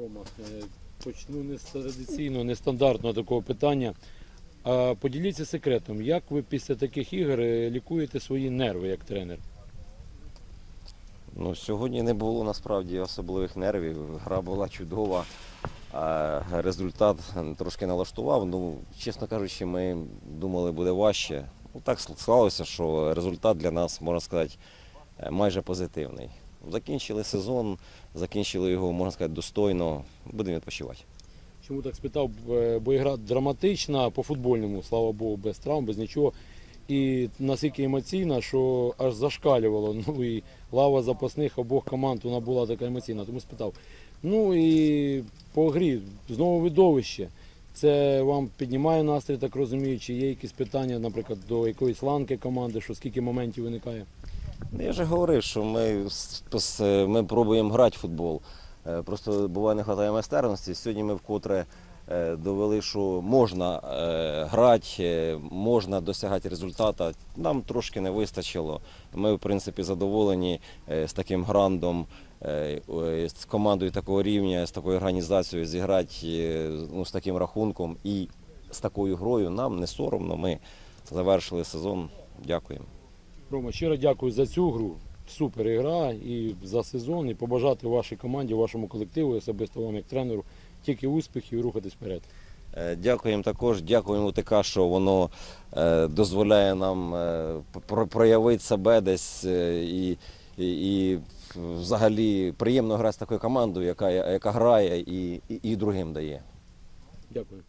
Рома, е, почну не з традиційного, нестандартного такого питання. А поділіться секретом, як ви після таких ігор е, лікуєте свої нерви як тренер? Ну, сьогодні не було насправді особливих нервів. Гра була чудова, а результат трошки налаштував. Ну, чесно кажучи, ми думали, буде важче. Ну, так склалося, що результат для нас, можна сказати, е, майже позитивний. Закінчили сезон, закінчили його, можна сказати, достойно. Будемо відпочивати. Чому так спитав? Е, Бо ігра драматична по футбольному, слава Богу, без травм, без нічого. І наскільки емоційна, що аж зашкалювало. Ну і лава запасних обох команд вона була така емоційна. Тому спитав. Ну і по грі знову видовище. Це вам піднімає настрій, так розумію, чи є якісь питання, наприклад, до якоїсь ланки команди, що скільки моментів виникає? Ну, Я вже говорив, що ми, ми пробуємо грати в футбол. Е, Просто буває не вистачає майстерності. Сьогодні ми вкотре е, довели, що можна е, грати, можна досягати результату. Нам трошки не вистачило. Ми, в принципі, задоволені з таким грандом, з командою такого рівня, з такою організацією зіграти ну, з таким рахунком і з такою грою. Нам не соромно. Ми завершили сезон. Дякуємо. Рома, щиро дякую за цю гру. Супер ігра і за сезон, і побажати вашій команді, вашому колективу, особисто вам як тренеру, тільки успіхів і рухатись вперед. Е, Дякуємо також, дякуємо УТК, що воно е, дозволяє нам е, проявити себе десь і, і, і взагалі приємно грати з такою командою, яка, яка грає і, і, і другим дає. Дякую.